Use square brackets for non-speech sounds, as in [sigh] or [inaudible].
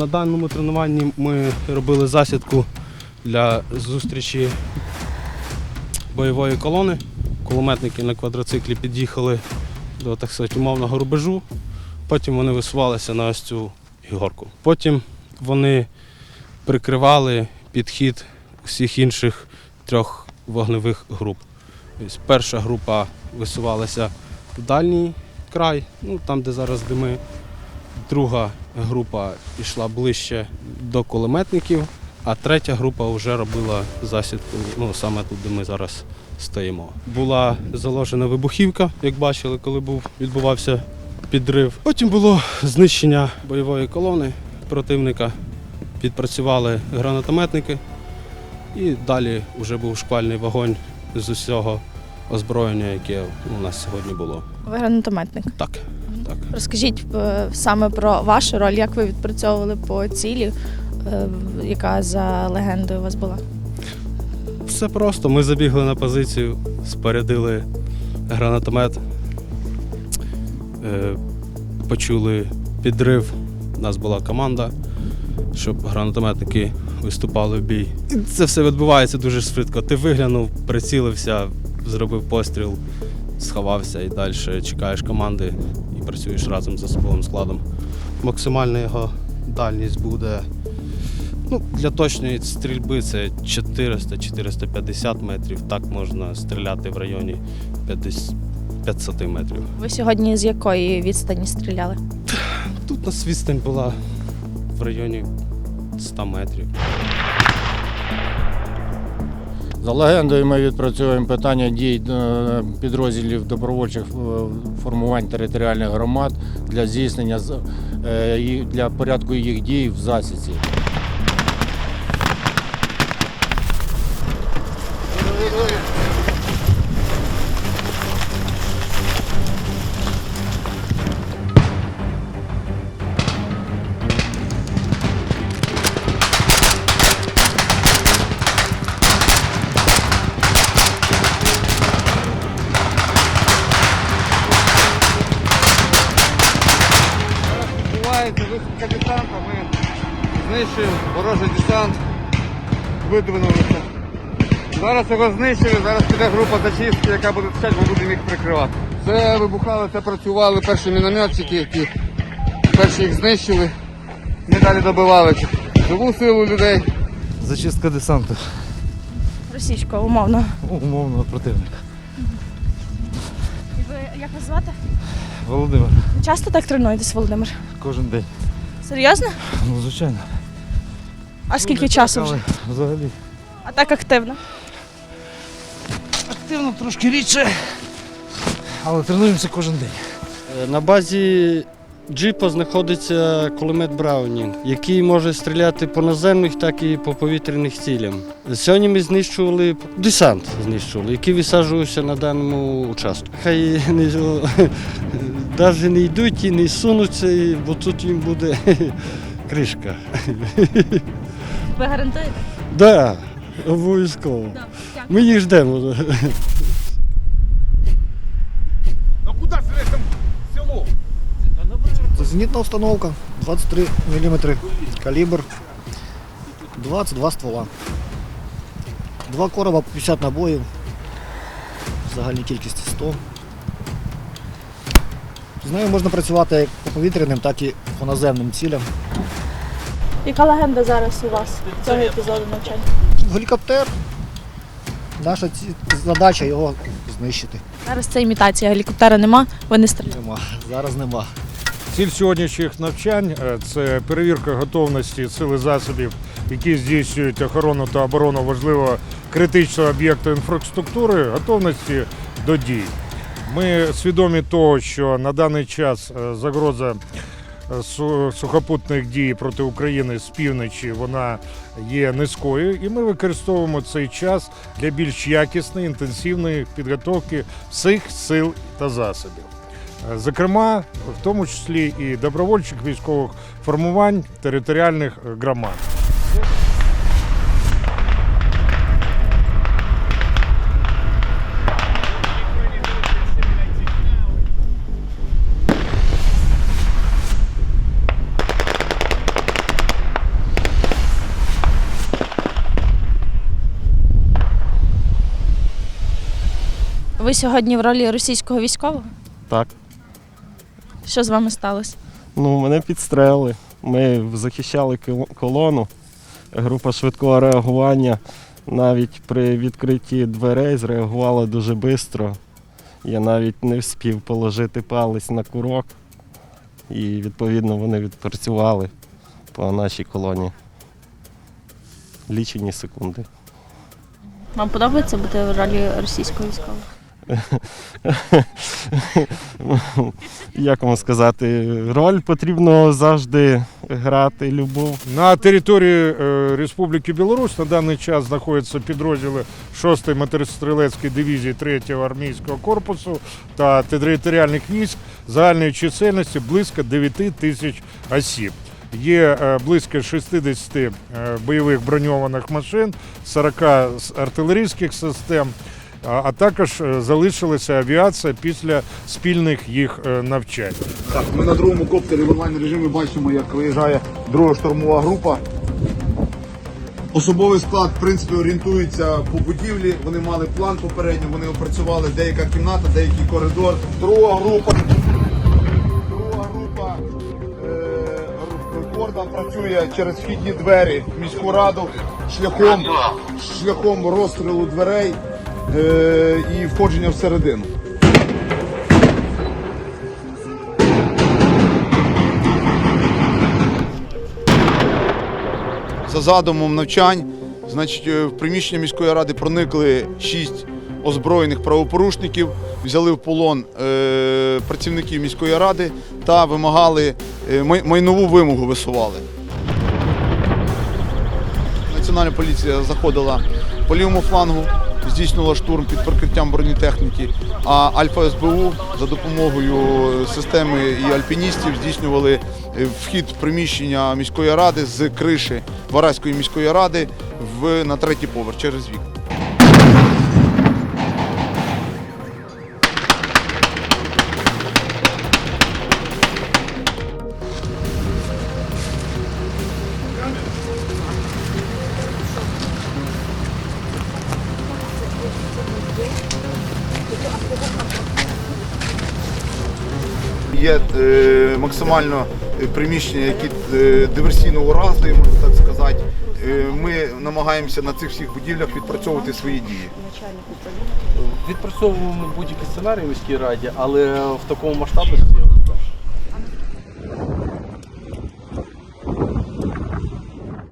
На даному тренуванні ми робили засідку для зустрічі бойової колони. Кулеметники на квадроциклі під'їхали до так сказати, умовного рубежу. Потім вони висувалися на ось цю гігорку. Потім вони прикривали підхід всіх інших трьох вогневих груп. Тобто перша група висувалася в дальній край, ну, там, де зараз дими. Друга група йшла ближче до кулеметників, а третя група вже робила засідку ну, саме тут, де ми зараз стоїмо. Була заложена вибухівка, як бачили, коли був, відбувався підрив. Потім було знищення бойової колони противника, підпрацювали гранатометники, і далі вже був шквальний вогонь з усього озброєння, яке у нас сьогодні було. Ви гранатометник. Так, так. Розкажіть е, саме про вашу роль, як ви відпрацьовували по цілі, е, яка за легендою у вас була? Все просто. Ми забігли на позицію, спорядили гранатомет, е, почули підрив. У нас була команда, щоб гранатометники виступали в бій. І це все відбувається дуже швидко. Ти виглянув, прицілився, зробив постріл, сховався і далі чекаєш команди і працюєш разом з особовим складом. Максимальна його дальність буде Ну, для точної стрільби це 400-450 метрів. Так можна стріляти в районі 50 500 метрів. Ви сьогодні з якої відстані стріляли? Тут у нас відстань була в районі 100 метрів. За легендою ми відпрацьовуємо питання дій е, підрозділів добровольчих е, формувань територіальних громад для здійснення е, для порядку їх дій в засідці. Знищуємо ворожий десант, видвинулися. Зараз його знищили, зараз піде група зачистки, яка буде чекати, ми будемо їх прикривати. Це вибухали, це працювали перші мінометчики, які перші їх знищили. Ми далі добивали живу силу людей. Зачистка десанту Російською, умовно. умовного противника. І ви як вас звати? Володимир, Часто так тренуєтесь, Володимир? кожен день. Серйозно? Ну, звичайно. А скільки часу вже? Взагалі. А так активно. Активно трошки рідше. Але тренуємося кожен день. Е, На базі джипа знаходиться кулемет Браунінг, який може стріляти по наземних, так і по повітряних цілям. Сьогодні ми знищували десант, знищували, який висаджувався на даному участку. Хай не, навіть [laughs] не йдуть і не сунуться, бо тут їм буде [laughs] кришка. [laughs] Ви гарантуєте? Так, да, обов'язково. Ми їх ждемо. Це зенітна установка, 23 мм калібр, 22 ствола. Два короба по 50 набоїв. Загальній кількості 100. З нею можна працювати як по повітряним, так і по наземним цілям. Яка легенда зараз у вас цього епізоду навчання? Гелікоптер. Наша ці- задача його знищити. Зараз це імітація, гелікоптера нема, ви не стріляєте. Нема. Зараз нема. Ціль сьогоднішніх навчань е, це перевірка готовності сили засобів, які здійснюють охорону та оборону важливого критичного об'єкту інфраструктури, готовності до дій. Ми свідомі того, що на даний час е, загроза сухопутних дій проти України з півночі вона є низькою, і ми використовуємо цей час для більш якісної інтенсивної підготовки всіх сил та засобів. Е, Зокрема, в тому числі і добровольчих військових формувань територіальних е, громад. Ви сьогодні в ролі російського військового? Так. Що з вами сталося? Ну, мене підстрелили. Ми захищали колону. Група швидкого реагування навіть при відкритті дверей зреагувала дуже швидко. Я навіть не встиг положити палець на курок. І відповідно вони відпрацювали по нашій колоні. Лічені секунди. Вам подобається бути в ролі російського військового? [laughs] Як вам сказати, роль потрібно завжди грати, любов. На території е, Республіки Білорусь на даний час знаходяться підрозділи 6-ї мотострілецької дивізії 3-го армійського корпусу та територіальних військ загальної чисельності близько 9 тисяч осіб. Є е, близько 60 е, бойових броньованих машин, 40 з артилерійських систем, а також е, залишилася авіація після спільних їх е, навчань. Так, ми на другому коптері в онлайн режимі бачимо, як виїжджає друга штурмова група. Особовий склад, в принципі, орієнтується по будівлі. Вони мали план попередньо, вони опрацювали деяка кімната, деякий коридор. Друга група. Група е, Корда працює через вхідні двері міську раду шляхом, шляхом розстрілу дверей і входження всередину. За задумом навчань, значить, е, в приміщення міської ради проникли шість озброєних правопорушників, взяли в полон е, працівників міської ради та вимагали е, май- майнову вимогу висували. Національна поліція заходила по лівому флангу, здійснювала штурм під прикриттям бронетехніки, а Альфа СБУ за допомогою системи і альпіністів здійснювали е, вхід в приміщення міської ради з криші Вараської міської ради в, на третій поверх через вік. Є е, максимально е, приміщення, які е, диверсійно уразливі, можна так сказати. Ми намагаємося на цих всіх будівлях відпрацьовувати свої дії. Відпрацьовуємо будь-які сценарії в міській раді, але в такому масштабності